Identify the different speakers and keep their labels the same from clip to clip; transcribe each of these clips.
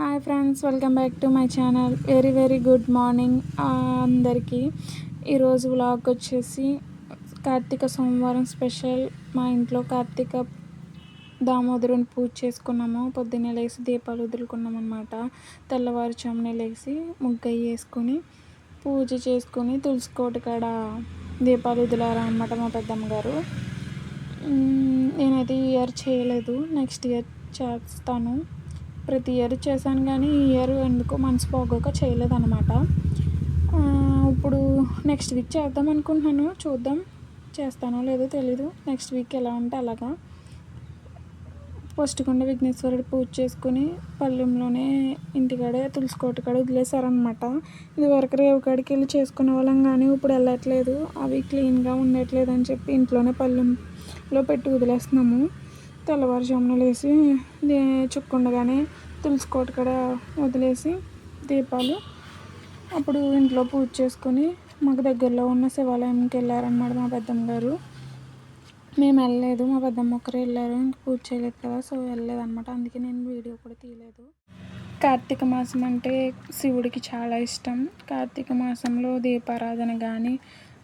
Speaker 1: Hi friends welcome back to my channel. Very very good morning అందరికీ. ఈరోజు vlog వచ్చేసి కార్తీక సోమవారం స్పెషల్. మా ఇంట్లో కార్తీక దామోదరుని పూజ చేసుకున్నాము. పొద్దున్నే లేచి దీపాలు వదులుకున్నాం అనమాట తెల్లవారుజామునే లేచి ముగ్గయ్య వేసుకొని పూజ చేసుకొని తులసి కోట కాడ దీపాలు వదిలారు మా పెద్దమ్మ గారు నేనైతే ఈ ఇయర్ చేయలేదు. నెక్స్ట్ ఇయర్ చేస్తాను. ప్రతి ఇయర్ చేశాను కానీ ఈ ఇయర్ ఎందుకో మనసు బాగోక చేయలేదన్నమాట. ఇప్పుడు నెక్స్ట్ వీక్ చేద్దాం అనుకుంటున్నాను. చూద్దాం. చేస్తానో లేదో తెలీదు. నెక్స్ట్ వీక్ ఎలా ఉంటే అలాగా. పొస్టుకొండ విఘ్నేశ్వరుడు పూజ చేసుకుని పల్లెంలోనే ఇంటికాడే తులసికోట కాడ వదిలేశారనమాట ఇది వరకు రేవు కాడికి వెళ్ళి చేసుకునే వాళ్ళం కానీ ఇప్పుడు వెళ్ళట్లేదు. అవి క్లీన్గా ఉండట్లేదు అని చెప్పి ఇంట్లోనే పల్లెంలో పెట్టి వదిలేస్తున్నాము. తెల్లవారుజామున లేచి చుక్కుండగానే తులసికోట కూడా వదిలేసి దీపాలు అప్పుడు ఇంట్లో పూజ చేసుకొని మాకు దగ్గరలో ఉన్న శివాలయంకి వెళ్ళారనమాట మా పెద్దమ్మ గారు. మేము వెళ్ళలేదు మా పెద్దమ్మ ఒక్కరే వెళ్ళారు ఇంక పూజ చేయలేదు కదా సో వెళ్ళలేదు అనమాట అందుకే నేను వీడియో కూడా తీయలేదు. కార్తీక మాసం అంటే శివుడికి చాలా ఇష్టం. కార్తీక మాసంలో దీపారాధన కానీ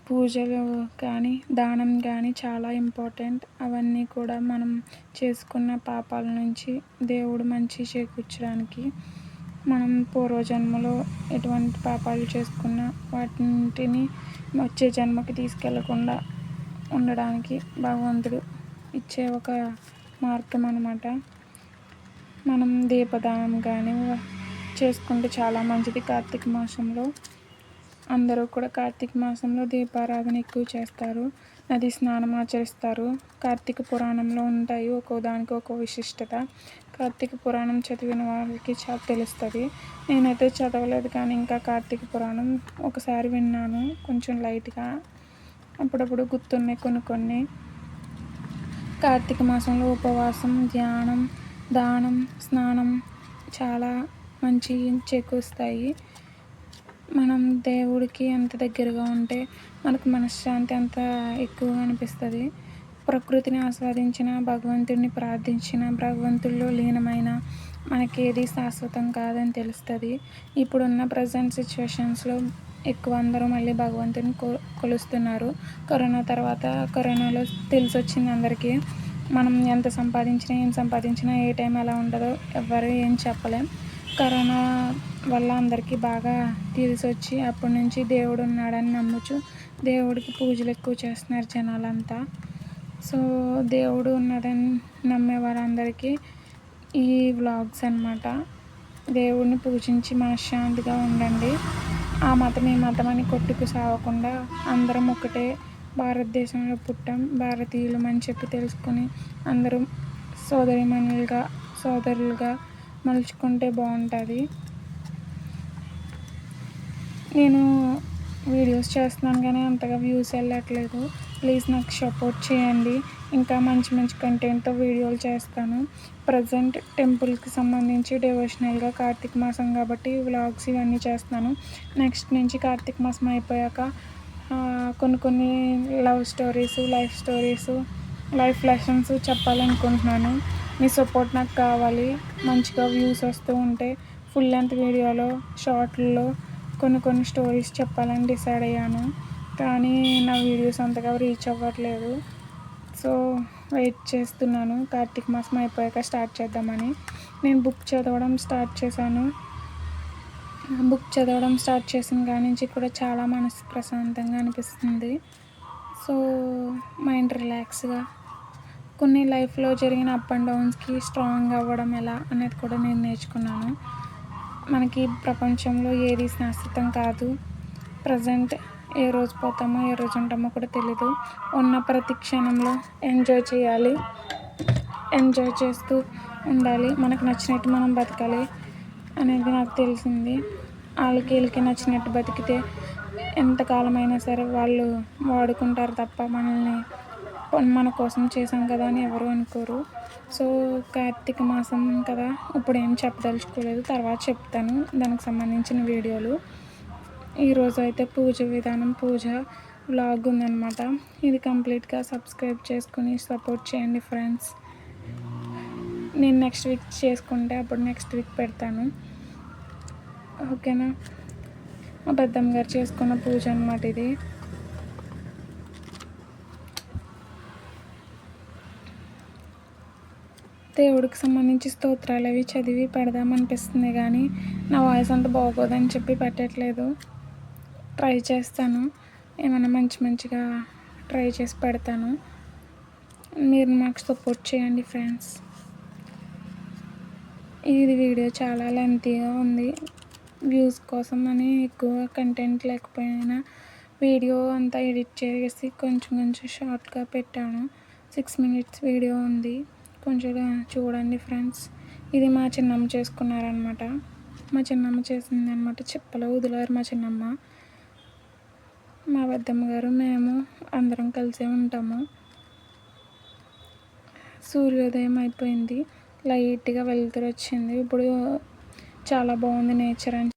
Speaker 1: పూజలు కానీ దానం కానీ చాలా ఇంపార్టెంట్ అవన్నీ కూడా మనం చేసుకున్న పాపాల నుంచి దేవుడు మంచి చేకూర్చడానికి మనం పూర్వజన్మలో ఎటువంటి పాపాలు చేసుకున్న వాటిని వచ్చే జన్మకి తీసుకెళ్ళకుండా ఉండడానికి భగవంతుడు ఇచ్చే ఒక మార్గం అనమాట మనం దీపదానం కానీ చేసుకుంటే చాలా మంచిది కార్తీక మాసంలో. అందరూ కూడా కార్తీక మాసంలో దీపారాధన ఎక్కువ చేస్తారు. నది స్నానం ఆచరిస్తారు. కార్తీక పురాణంలో ఉంటాయి ఒక్కో దానికి ఒక్కో విశిష్టత. కార్తీక పురాణం చదివిన వాళ్ళకి చాలా తెలుస్తుంది. నేనైతే చదవలేదు కానీ ఇంకా కార్తీక పురాణం ఒకసారి విన్నాను. కొంచెం లైట్గా అప్పుడప్పుడు గుర్తున్నాయి కొన్ని కొన్ని. కార్తీక మాసంలో ఉపవాసం ధ్యానం దానం స్నానం చాలా మంచి చేకూరుస్తాయి. మనం దేవుడికి ఎంత దగ్గరగా ఉంటే మనకు మనశ్శాంతి అంత ఎక్కువగా అనిపిస్తుంది. ప్రకృతిని ఆస్వాదించిన భగవంతుడిని ప్రార్థించిన భగవంతుల్లో లీనమైన మనకి ఏది శాశ్వతం కాదని తెలుస్తుంది. ఇప్పుడున్న ప్రజెంట్ సిచ్యువేషన్స్లో ఎక్కువ అందరూ మళ్ళీ భగవంతుని కొ కొలుస్తున్నారు. కరోనా తర్వాత కరోనాలో తెలిసి వచ్చింది అందరికీ మనం ఎంత సంపాదించినా ఏం సంపాదించినా ఏ టైం ఎలా ఉండదో ఎవ్వరు ఏం చెప్పలేం. కరోనా వల్ల అందరికీ బాగా తెలిసి వచ్చి అప్పటి నుంచి దేవుడు ఉన్నాడని నమ్మచ్చు దేవుడికి పూజలు ఎక్కువ చేస్తున్నారు జనాలంతా. సో దేవుడు ఉన్నాడని నమ్మే వారందరికీ ఈ వ్లాగ్స్ అన్నమాట. దేవుడిని పూజించి మనశ్శాంతిగా ఉండండి. ఆ మతం ఈ మతం అని కొట్టుకు సాగకుండా అందరం ఒకటే భారతదేశంలో పుట్టాం. భారతీయులు అని చెప్పి తెలుసుకొని అందరూ సోదరిమణులుగా సోదరులుగా మలుచుకుంటే బాగుంటుంది. నేను వీడియోస్ చేస్తున్నాను కానీ అంతగా వ్యూస్ వెళ్ళట్లేదు. ప్లీజ్ నాకు సపోర్ట్ చేయండి. ఇంకా మంచి మంచి కంటెంట్తో వీడియోలు చేస్తాను. ప్రజెంట్ టెంపుల్కి సంబంధించి డివోషనల్గా కార్తీక మాసం కాబట్టి వ్లాగ్స్ ఇవన్నీ చేస్తాను నెక్స్ట్ నుంచి కార్తీక మాసం అయిపోయాక కొన్ని కొన్ని love stories life stories life lessons చెప్పాలనుకుంటున్నాను. మీ సపోర్ట్ నాకు కావాలి. మంచిగా వ్యూస్ వస్తూ ఉంటే ఫుల్ లెంత్ వీడియోలో షార్ట్లలో కొన్ని కొన్ని స్టోరీస్ చెప్పాలని డిసైడ్ అయ్యాను. కానీ నా వీడియోస్ అంతగా రీచ్ అవ్వట్లేదు. సో వెయిట్ చేస్తున్నాను. కార్తీక మాసం అయిపోయాక స్టార్ట్ చేద్దామని. నేను బుక్ చదవడం స్టార్ట్ చేశాను. బుక్ చదవడం స్టార్ట్ చేసిన కాడి నుంచి కూడా చాలా మనసు ప్రశాంతంగా అనిపిస్తుంది. సో మైండ్ రిలాక్స్గా కొన్ని లైఫ్లో జరిగిన అప్ అండ్ డౌన్స్కి స్ట్రాంగ్ అవ్వడం ఎలా అనేది కూడా నేను నేర్చుకున్నాను. మనకి ప్రపంచంలో ఏది శాశ్వతం కాదు. ప్రజెంట్ ఏ రోజు పోతామో ఏ రోజు ఉంటామో కూడా తెలీదు. ఉన్న ప్రతి క్షణంలో ఎంజాయ్ చేయాలి. ఎంజాయ్ చేస్తూ ఉండాలి. మనకు నచ్చినట్టు మనం బతకాలి అనేది నాకు తెలిసింది. వాళ్ళకి వీళ్ళకి నచ్చినట్టు బతికితే ఎంతకాలమైనా సరే వాళ్ళు వాడుకుంటారు తప్ప మనల్ని మన కోసం చేసాం కదా అని ఎవరు అనుకోరు. సో కార్తీక మాసం కదా ఇప్పుడు ఏం చెప్పదలుచుకోలేదు. తర్వాత చెప్తాను దానికి సంబంధించిన వీడియోలు. ఈరోజు అయితే పూజ విధానం పూజ వ్లాగ్ ఉందన్నమాట. ఇది కంప్లీట్గా సబ్స్క్రైబ్ చేసుకుని సపోర్ట్ చేయండి ఫ్రెండ్స్. నేను నెక్స్ట్ వీక్ చేసుకుంటే అప్పుడు నెక్స్ట్ వీక్ పెడతాను. ఓకేనా? మా పెద్దమ్మ గారు చేసుకున్న పూజ అనమాట ఇది. దేవుడికి సంబంధించి స్తోత్రాలు అవి చదివి పెడదామనిపిస్తుంది కానీ నా వాయిస్ అంత బాగోదని చెప్పి పెట్టట్లేదు. ట్రై చేస్తాను. ఏమైనా మంచి మంచిగా ట్రై చేసి పెడతాను. మీరు నాకు సపోర్ట్ చేయండి ఫ్రెండ్స్. ఇది వీడియో చాలా లెంతీగా ఉంది. వ్యూస్ కోసం అని ఎక్కువ కంటెంట్ లేకపోయినా వీడియో అంతా ఎడిట్ చేసి కొంచెం కొంచెం షార్ట్గా పెట్టాను. సిక్స్ మినిట్స్ వీడియో ఉంది. కొంచెం చూడండి ఫ్రెండ్స్. ఇది మా చిన్నమ్మ చేసుకున్నారనమాట మా చిన్నమ్మ చేసింది అనమాట చెప్పలు వదిలారు మా చిన్నమ్మ. మా పెద్దమ్మ గారు మేము అందరం కలిసే ఉంటాము. సూర్యోదయం అయిపోయింది. లైట్గా వెళ్తురు వచ్చింది. ఇప్పుడు చాలా బాగుంది నేచర్ అని